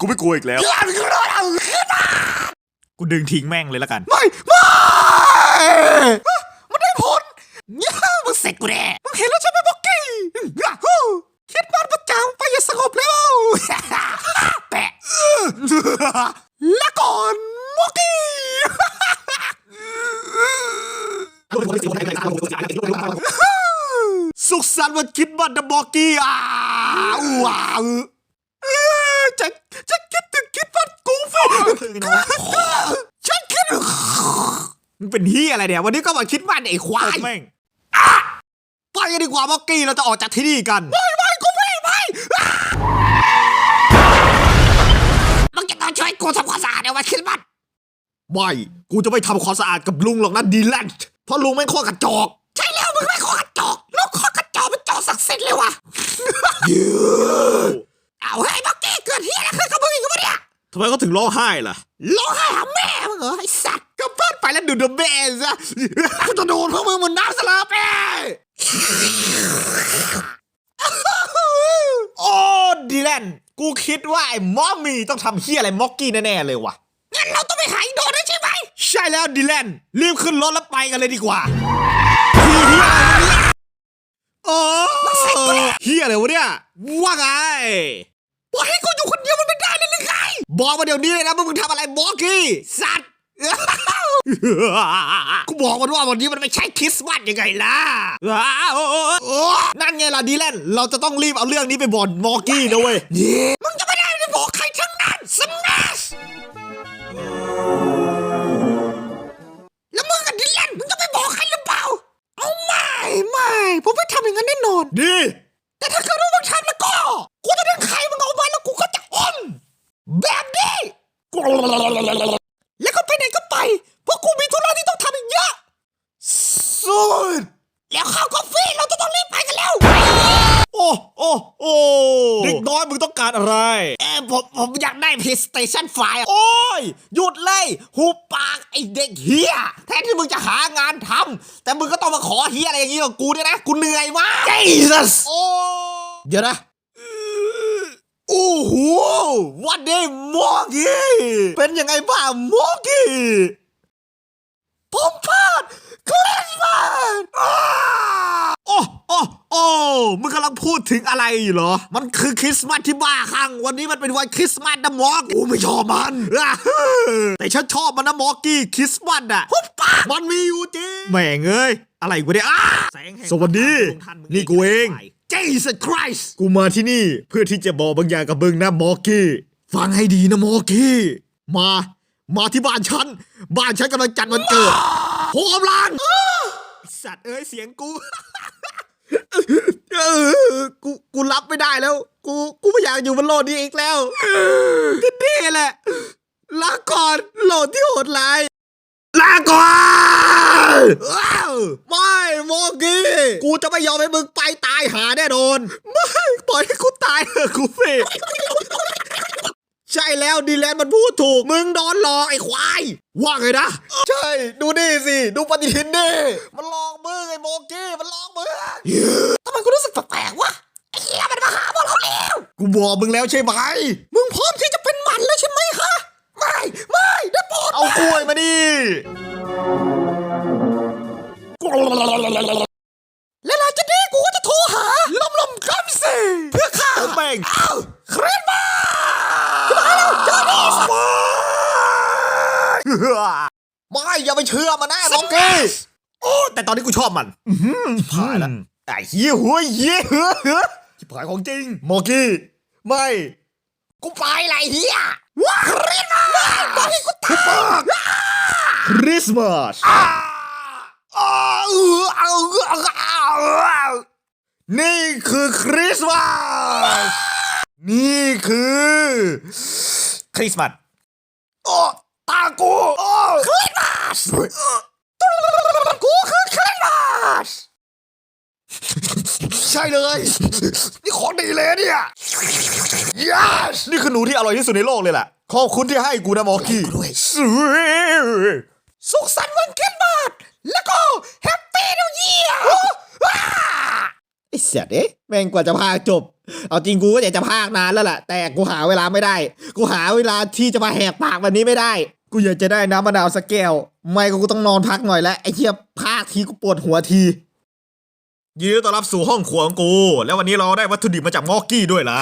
กูไม่กลัวอีกแล้วอย่าขึ้นมาเอาขึ้นมากูดึงทิ้งแม่งเลยละกัน ไม่ ไม่มันได้ผลย่ามึงเสร็จกูแน่มึงเห็นแล้วใช่ไหมบ็อกกี้ยาฮูคิดบ้านประจางไปอย่าสงบแล้ว แปะ และก่อนบ็อกกี้สุขสันต์วันคริดบัตดับบอกกี้อ่าว้าวเอ้ ยจะจะคิดถึงคริดบัตกูฟี่ฉันคิดมึงเป็นเฮียอะไรเนี่ย วันนี้ก็มาคิดว่าไอ้ควายแม่งไปกันดีกว่าบอกกี้เราจะออกจากที่นี่กันไม่ไม่กูไม่ไม่มึงจะต้องช่วยกูทำความสะอาดในวันคริสต์มาสไม่กูจะไม่ทำความสะอาดกับลุงหรอกนะดีแลนด์เพราะลุงไม่งโคตรกระจอก ใช่แล้วมึงไม่โคตรกระจอกแล้วโคตรกระจอกเป็นจอกศักดิ์สิทธิ์เลยว่ะเอาให้ยบอกกี้ เกิดเฮียอะไรขึ้นกับมึงอีกวะเนี่ยทำไมเขาถึงร้องไห้ล่ะร้องไห้หาแม่มึงเหรอไอ้สัตว์กลับบ้านไปแล้วดูดเบสอะกูจะโดนพวกมึงเหมือนน้ำสลาเป้โอ้ดีแลนกูคิดว่าไอ้มอมมี่ต้องทำเฮียอะไรม็อกกี้แน่ๆเลยว่ะงั้นเราต้องไปหาอีโดนด้วยใช่ไหมใช่แล้วดีแลนรีบขึ้นรถแล้วไปกันเลยดีกว่าโอ้เฮียอะไรวะเนี่ยว่าไง บอกให้กูอยู่คนเดียวมันไม่ได้เลยหรือไงบอกมาเดี๋ยวนี้เลยนะว่ามึงทำอะไรบอกกี้สัตว์ กูบอกมันว่าวันนี้มันไม่ใช่คริสต์มาสยังไงล่ะว้าวนั่นไงล่ะดีแลนเราจะต้องรีบเอาเรื่องนี้ไปบอกมอร์กี้นะเว้ยมึงจะไม่ได้ไปบอกใครทั้งนั้นสมัสแล้วมึงกับดิแลนมึงจะไปบอกใครหรือเปล่า เอาไม่ไม่ผมไม่ทำอย่างนั้นแน่นอน ดี แต่ถ้าเกิด แบบนี้แล้วก็ไปไหนก็ไป เพราะกูมีธุระที่ต้องทำอีกเยอะสุดแล้วข้าวกาแฟเราจะต้องรีบไปกันแล้ว โอ้โอ้โอ้เด็กน้อยมึงต้องการอะไร เออผมผมอยากได้ PlayStation 5โอ้ย หยุดเลย หูปากไอเด็กเฮียแทนที่มึงจะหางานทำแต่มึงก็ต้องมาขอเฮียอะไรอย่างงี้กับกูเนี่ยนะ กูเหนื่อยมาก Jesus โอ้เดี๋ยวนะ โอ้โหวันนี้มอกี้เป็นยังไงบ้างมอกี้ผมพลาดคริสต์มาสอ้าโอ้โอ้โอ้มึงกำลังพูดถึงอะไรอยู่เหรอ มันคือคริสต์มาสที่บ้าคลั่งวันนี้มันเป็นวันคริสต์มาสนะมอกูไม่ชอบมัน แต่ฉันชอบมันนะมอร์กี้คริสต์มาสอะหุบปากมันมีอยู่จริงแม่งเอ้ยอะไรกูเนี่ยอ้าแสงแห่งสวัสดีความรักของท่านมึงนี่กูเอง Jesus Christ กูมาที่นี่เพื่อที่จะบอกบางอย่างกับมึงนะมอร์กี้ ฟังให้ดีนะมอร์กี้ มา มาที่บ้านฉัน บ้านฉันกำลังจัดวันเกิดโหมลังสัตว์เอ้ยเสียงกูเออกูกูรับไม่ได้แล้ว กูกูไม่อยากอยู่บนโลกนี้อีกแล้วก็นี่แหละลาก่อนโลกที่โหดร้ายลาก่อนว้าว ไม่โมกี้กูจะไม่ยอมให้มึงไปตายหาแน่นอนไม่ปล่อยให้กูตายเถอะกูเฟกใช่แล้วดีแลนด์มันพูดถูก มึงโดนหลอกไอ้ควาย ว่าไงนะ ใช่ ดูนี่สิ ดูปฏิทินดิมันหลอกมึงไอ้โมกี้มันหลอกมึงทำไมกูรู้สึกแปลกๆวะไอ้เหี้ยมันมาหาพวกเราแล้วกูบอกมึงแล้วใช่ไหมมึงพร้อมที่จะเป็นหมันแล้วใช่ไหมฮะไม่ไม่ได้โปรดเอากล้วยมาดิ และหลังจากนี้กูก็จะโทรหาลมลมคำสิเพื่อฆ่าเอาแม่งอ้าวคริสต์มาสมาแล้วเจอดีสัตว์ไม่อย่าไปเชื่อมันนะโมกี้โอ้แต่ตอนนี้กูชอบมันผ่านละไอ้เหี้ยหัวเหี้ยเหือเหือชิบหายของจริงโมกี้ไม่กูไปไรเฮียว้าคริสต์มาสตอนนี้กูตายคริสต์มาส นี่คือคริสต์มาส นี่คือ คริสต์มาส โอ้ ตากู โอ้ คริสต์มาส กูคือคริสต์มาส ใช่เลย นี่ของดีเลยเนี่ย yes นี่คือหนูที่อร่อยที่สุดในโลกเลยแหละ ขอบคุณที่ให้กูนะมอกี้ขอบคุณด้วยสวยสุขสันต์วันคริสต์มาส แล้วก็แฮปปี้นิวเยียร์ไอ้เสียเอ๊ะแม่งกว่าจะพาจบ เอาจริงกูก็อยากจะพากนานแล้วแหละแต่กูหาเวลาไม่ได้ กูหาเวลาที่จะมาแหกปากแบบนี้ไม่ได้ กูอยากจะได้น้ำมะนาวสักแก้ว ไม่ก็กูต้องนอนพักหน่อยแล้วไอ้เหี้ยพากทีกูปวดหัวทียินดีต้อนรับสู่ห้องครัวของกู แล้ววันนี้เราได้วัตถุดิบมาจากมอกกี้ด้วยล่ะ